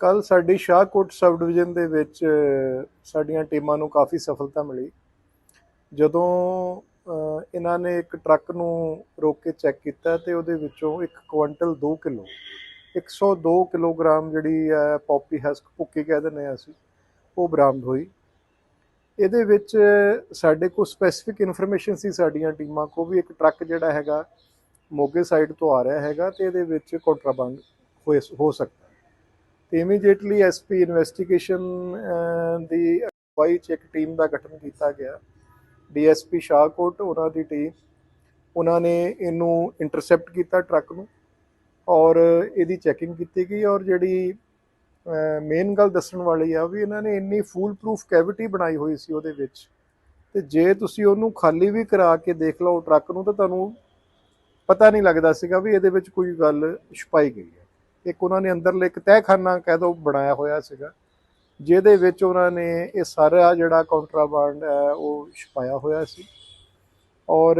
ਕੱਲ ਸਾਡੀ Shahkot sub division ਦੇ ਵਿੱਚ ਸਾਡੀਆਂ ਟੀਮਾਂ ਨੂੰ ਕਾਫੀ ਸਫਲਤਾ ਮਿਲੀ। ਜਦੋਂ ਇਹਨਾਂ ਨੇ ਇੱਕ ਟਰੱਕ ਨੂੰ ਰੋਕ ਕੇ ਚੈੱਕ ਕੀਤਾ ਤੇ ਉਹਦੇ ਵਿੱਚੋਂ ਇੱਕ ਕੁਇੰਟਲ 2 ਕਿਲੋ 102 ਕਿਲੋਗ੍ਰਾਮ ਜਿਹੜੀ ਹੈ ਪੌਪੀ ਹਸਕ ਭੁੱਕੀ ਕਹਿ ਦਿੰਦੇ ਹਾਂ ਅਸੀਂ, ਉਹ ਬਰਾਮਦ ਹੋਈ। ਇਹਦੇ ਵਿੱਚ ਸਾਡੇ ਕੋਲ ਸਪੈਸੀਫਿਕ ਇਨਫੋਰਮੇਸ਼ਨ ਸੀ ਸਾਡੀਆਂ ਟੀਮਾਂ ਕੋ ਵੀ ਇੱਕ ਟਰੱਕ ਜਿਹੜਾ ਹੈਗਾ ਮੋਗੇ ਸਾਈਡ ਤੋਂ ਆ ਰਿਹਾ ਹੈਗਾ ਤੇ ਇਹਦੇ ਵਿੱਚ ਕੰਟਰਾਬੰਦ ਹੋਏ, ਹੋ ਸਕਦਾ। ਤੇ ਇਮੀਡੀਏਟਲੀ ਐਸਪੀ ਇਨਵੈਸਟੀਗੇਸ਼ਨ ਦੀ ਅਗਵਾਈ ਚ ਇੱਕ ਟੀਮ ਦਾ ਗਠਨ ਕੀਤਾ ਗਿਆ। ਡੀਐਸਪੀ ਸ਼ਾਹਕੋਟ ਉਹਨਾਂ ਦੀ ਟੀਮ ਉਹਨਾਂ ਨੇ ਇਹਨੂੰ ਇੰਟਰਸੈਪਟ ਕੀਤਾ ਟਰੱਕ ਨੂੰ ਔਰ ਇਹਦੀ ਚੈਕਿੰਗ ਕੀਤੀ ਗਈ ਔਰ ਜਿਹੜੀ ਮੇਨ ਗੱਲ ਦੱਸਣ ਵਾਲੀ ਆ ਵੀ ਇਹਨਾਂ ਨੇ ਇੰਨੀ ਫੂਲ ਪ੍ਰੂਫ ਕੈਵਿਟੀ ਬਣਾਈ ਹੋਈ ਸੀ ਉਹਦੇ ਵਿੱਚ। ਤੇ ਜੇ ਤੁਸੀਂ ਉਹਨੂੰ ਖਾਲੀ ਵੀ ਕਰਾ ਕੇ ਦੇਖ ਲਓ ਟਰੱਕ ਨੂੰ ਤਾਂ ਤੁਹਾਨੂੰ ਪਤਾ ਨਹੀਂ ਲੱਗਦਾ ਸੀਗਾ ਵੀ ਇਹਦੇ ਵਿੱਚ ਕੋਈ ਗੱਲ ਛੁਪਾਈ ਗਈ ਹੈ। ਇੱਕ ਉਹਨਾਂ ਨੇ ਅੰਦਰਲੇ ਇੱਕ ਤਹਿਖਾਨਾ ਕਹਿ ਦੋ ਬਣਾਇਆ ਹੋਇਆ ਸੀਗਾ, ਜਿਹਦੇ ਵਿੱਚ ਉਹਨਾਂ ਨੇ ਇਹ ਸਾਰਾ ਜਿਹੜਾ ਕਾਉਂਟਰਾਬੈਂਡ ਹੈ ਉਹ ਛੁਪਾਇਆ ਹੋਇਆ ਸੀ। ਔਰ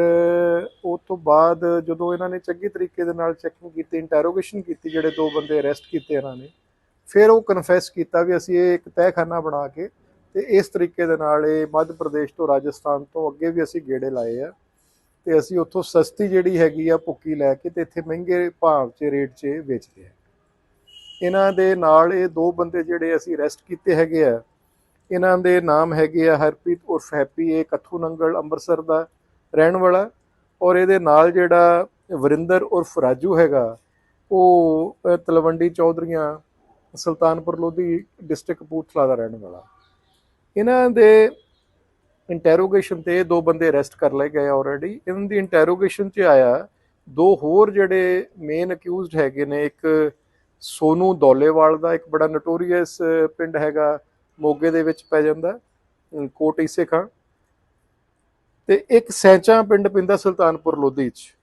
ਉਹ ਤੋਂ ਬਾਅਦ ਜਦੋਂ ਇਹਨਾਂ ਨੇ ਚੰਗੀ ਤਰੀਕੇ ਦੇ ਨਾਲ ਚੈਕਿੰਗ ਕੀਤੀ ਇੰਟਰੋਗੇਸ਼ਨ ਕੀਤੀ, ਜਿਹੜੇ ਦੋ ਬੰਦੇ ਅਰੈਸਟ ਕੀਤੇ ਇਹਨਾਂ ਨੇ, ਫਿਰ ਉਹ ਕਨਫੈਸ ਕੀਤਾ ਵੀ ਅਸੀਂ ਇਹ ਇੱਕ ਤਹਿਖਾਨਾ ਬਣਾ ਕੇ ਤੇ ਇਸ ਤਰੀਕੇ ਦੇ ਨਾਲ ਇਹ ਮੱਧ ਪ੍ਰਦੇਸ਼ ਤੋਂ ਰਾਜਸਥਾਨ ਤੋਂ ਅੱਗੇ ਵੀ ਅਸੀਂ ਗੇੜੇ ਲਾਏ ਆ ਤੇ ਅਸੀਂ ਉੱਥੋਂ ਸਸਤੀ ਜਿਹੜੀ ਹੈਗੀ ਆ ਭੁੱਕੀ ਲੈ ਕੇ ਤੇ ਇੱਥੇ ਮਹਿੰਗੇ ਭਾਅ 'ਚ ਰੇਟ 'ਚ ਵੇਚਦੇ ਆ। ਇਹਨਾਂ ਦੇ ਨਾਲ ਇਹ ਦੋ ਬੰਦੇ ਜਿਹੜੇ ਅਸੀਂ ਅਰੈਸਟ ਕੀਤੇ ਹੈਗੇ ਆ, ਇਹਨਾਂ ਦੇ ਨਾਮ ਹੈਗੇ ਆ ਹਰਪ੍ਰੀਤ ਉਰਫ ਹੈਪੀ, ਇਹ ਕੱਥੂ ਨੰਗਲ ਅੰਮ੍ਰਿਤਸਰ ਦਾ ਰਹਿਣ ਵਾਲਾ ਔਰ ਇਹਦੇ ਨਾਲ ਜਿਹੜਾ ਵਰਿੰਦਰ ਉਰਫ ਰਾਜੂ ਹੈਗਾ, ਉਹ ਤਲਵੰਡੀ ਚੌਧਰੀਆਂ, ਸੁਲਤਾਨਪੁਰ ਲੋਧੀ ਡਿਸਟ੍ਰਿਕਟ ਕਪੂਰਥਲਾ ਦਾ ਰਹਿਣ ਵਾਲਾ। ਇਹਨਾਂ ਦੇ ਇੰਟਰੋਗੇਸ਼ਨ ਤੇ ਦੋ ਬੰਦੇ ਅਰੈਸਟ ਕਰ ਲਏ ਗਏ ਆਲਰੇਡੀ ਇਹਨਾਂ ਦੀ ਇੰਟਰੋਗੇਸ਼ਨ 'ਚ ਆਇਆ ਦੋ ਹੋਰ ਜਿਹੜੇ ਮੇਨ ਅਕਿਊਜ਼ਡ ਹੈਗੇ ਨੇ, ਇੱਕ ਸੋਨੂ ਦੌਲੇਵਾਲ ਦਾ ਇੱਕ ਬੜਾ ਨਟੋਰੀਅਸ ਪਿੰਡ ਹੈਗਾ, ਮੋਗੇ ਦੇ ਵਿੱਚ ਪੈ ਜਾਂਦਾ ਕੋਟ ਈਸੇ ਖਾਂ। ਤੇ ਇੱਕ ਸੈਂਚਾ ਪਿੰਡ ਪਿੰਦਾ ਸੁਲਤਾਨਪੁਰ ਲੋਧੀ 'ਚ।